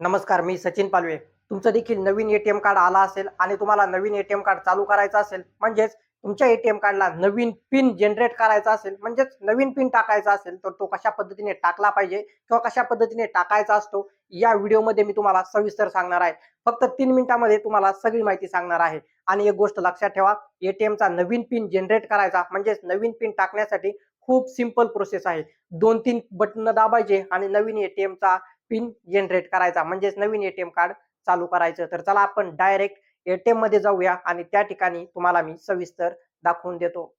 नमस्कार मी सचिन पालवे. तुमचं देखील नवीन एटीएम कार्ड आला असेल आणि तुम्हाला नवीन एटीएम कार्ड चालू करायचं असेल म्हणजेच तुमच्या एटीएम कार्डला नवीन पिन जनरेट करायचा असेल म्हणजेच नवीन पिन टाकायचा असेल तर तो कशा पद्धतीने टाकला पाहिजे किंवा कशा पद्धतीने टाकायचा असतो या व्हिडिओमध्ये मी तुम्हाला सविस्तर सांगणार आहे. फक्त तीन मिनिटांमध्ये तुम्हाला सगळी माहिती सांगणार आहे. आणि एक गोष्ट लक्षात ठेवा एटीएमचा नवीन पिन जनरेट करायचा म्हणजेच नवीन पिन टाकण्यासाठी खूप सिंपल प्रोसेस आहे. दोन तीन बटन दाबायचे आणि नवीन एटीएमचा पिन जनरेट करायचा. म्हणजेच नवीन एटीएम कार्ड चालू करायचं. तर चला आपण डायरेक्ट एटीएममध्ये जाऊया आणि त्या ठिकाणी तुम्हाला मी सविस्तर दाखवून देतो.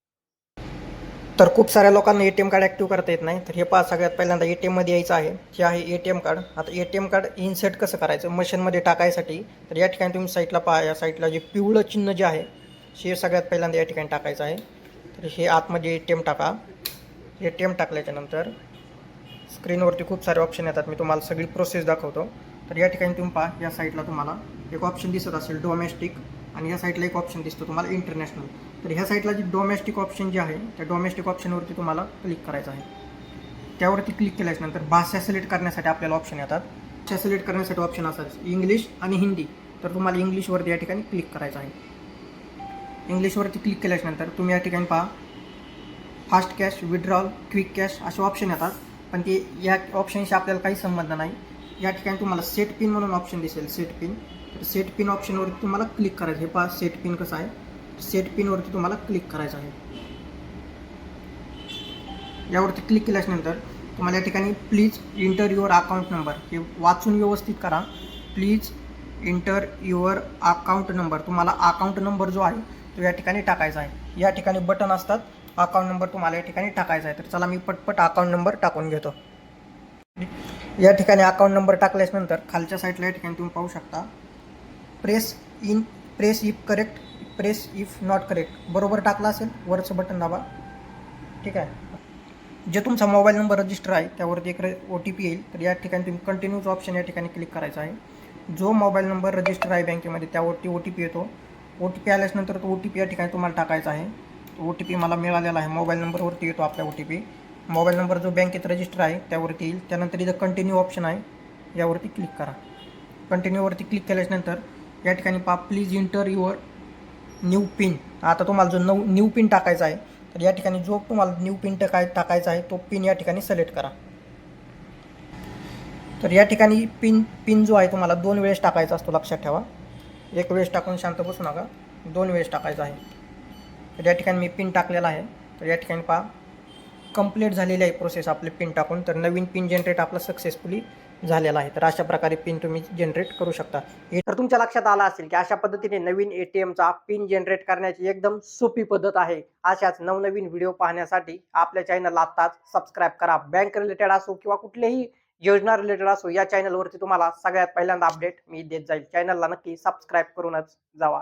तर खूप साऱ्या लोकांना एटीएम कार्ड ऍक्टिव्ह करता येत नाही. तर हे पहा सगळ्यात पहिल्यांदा एटीएममध्ये यायचं आहे. हे आहे एटीएम कार्ड आता एटीएम कार्ड इन्सर्ट कसं करायचं? मशीनमध्ये टाकायसाठी. तर या ठिकाणी तुम्ही साईटला पहा. या साईटला जे पिवळं चिन्ह जे आहे हे सगळ्यात पहिल्यांदा या ठिकाणी टाकायचं आहे. तर हे आतमध्ये एटीएम टाका. एटीएम टाकल्याच्यानंतर स्क्रीनवरती खूप सारे ऑप्शन येतात. मी तुम्हाला सगळी प्रोसेस दाखवतो. तर या ठिकाणी तुम्ही पहा या साईटला तुम्हाला एक ऑप्शन दिसत असेल डोमेस्टिक आणि या साईटला एक ऑप्शन दिसतो तुम्हाला इंटरनॅशनल तर ह्या साईटला जी डोमेस्टिक ऑप्शन जे आहे त्या डोमेस्टिक ऑप्शनवरती तुम्हाला क्लिक करायचं आहे. त्यावरती क्लिक केल्याच्यानंतर भाषा सिलेक्ट करण्यासाठी आपल्याला ऑप्शन येतात. भाषा सिलेक्ट करण्यासाठी ऑप्शन असतात इंग्लिश आणि हिंदी तर तुम्हाला इंग्लिशवरती या ठिकाणी क्लिक करायचं आहे. इंग्लिशवरती क्लिक केल्याच्यानंतर तुम्ही या ठिकाणी पहा fast cash withdrawal quick cash असे ऑप्शन येतात. पण ते या ऑप्शनशी आपल्याला काही संबंध नाही. या ठिकाणी तुम्हाला सेट पिन म्हणून ऑप्शन दिसेल सेट पिन तर सेट पिन ऑप्शनवरती तुम्हाला क्लिक करायचं हे पहा सेट पिन कसं आहे? सेट पिनवरती तुम्हाला क्लिक करायचं आहे. यावरती क्लिक केल्याच्यानंतर तुम्हाला या ठिकाणी please enter your account number हे वाचून व्यवस्थित करा. Please enter your account number तुम्हाला अकाउंट नंबर जो आहे तो या ठिकाणी टाकायचा आहे. या ठिकाणी बटन असतात. अकाउंट नंबर तुम्हाला या ठिकाणी टाकायचा आहे. तर चला मी पटपट अकाउंट नंबर टाकून घेतो. या ठिकाणी अकाउंट नंबर टाकल्याच्यानंतर खालच्या साईडला या ठिकाणी तुम्ही पाहू शकता. Press in press if correct press if not correct बरोबर टाकला असेल वरचं बटन दाबा. ठीक आहे? जे तुमचा मोबाईल नंबर रजिस्टर आहे त्यावरती एक ओ टी पी येईल. तर या ठिकाणी तुम्ही कंटिन्यूज ऑप्शन या ठिकाणी क्लिक करायचा आहे. जो मोबाईल नंबर रजिस्टर आहे बँकेमध्ये त्यावरती ओ टी पी येतो. ओ टी पी आल्याच्यानंतर तो ओ टी पी या ठिकाणी तुम्हाला टाकायचा आहे. ओ टी पी मला मिळालेला आहे. मोबाईल नंबरवरती येतो आपला O T P mobile number जो बँकेत रजिस्टर आहे त्यावरती येईल. त्यानंतर इथं कंटिन्यू ऑप्शन आहे. यावरती क्लिक करा. कंटिन्यूवरती क्लिक केल्याच्यानंतर या ठिकाणी पा please enter your new pin आता तुम्हाला जो नऊ न्यू पिन टाकायचा आहे तर या ठिकाणी जो तुम्हाला न्यू पिन टाकाय टाकायचा आहे तो पिन या ठिकाणी सिलेक्ट करा. तर या ठिकाणी पिन पिन जो आहे तुम्हाला दोन वेळेस टाकायचा असतो लक्षात ठेवा. एक वेळेस टाकून शांत बसू नका. दोन वेळेस टाकायचं आहे. तर या ठिकाणी मी पिन टाकलेला आहे. तर या ठिकाणी पहा. कंप्लीट झालेली आहे प्रोसेस आपले पिन टाकून. तर नवीन पिन जनरेट आपला सक्सेसफुली झालेला आहे. तर अशा प्रकारे पिन तुम्ही जनरेट करू शकता. हे तर तुमच्या लक्षात आला असेल की अशा पद्धतीने नवीन ए टी एमचा पिन जनरेट करण्याची एकदम सोपी पद्धत आहे. अशाच नवनवीन व्हिडिओ पाहण्यासाठी आपल्या चॅनलला आत्ताच सबस्क्राईब करा. बँक रिलेटेड असो किंवा कुठलेही योजना रिलेटेड असो या चॅनलवरती तुम्हाला सगळ्यात पहिल्यांदा अपडेट मी देत जाईल. चॅनलला नक्की सबस्क्राईब करूनच जावा.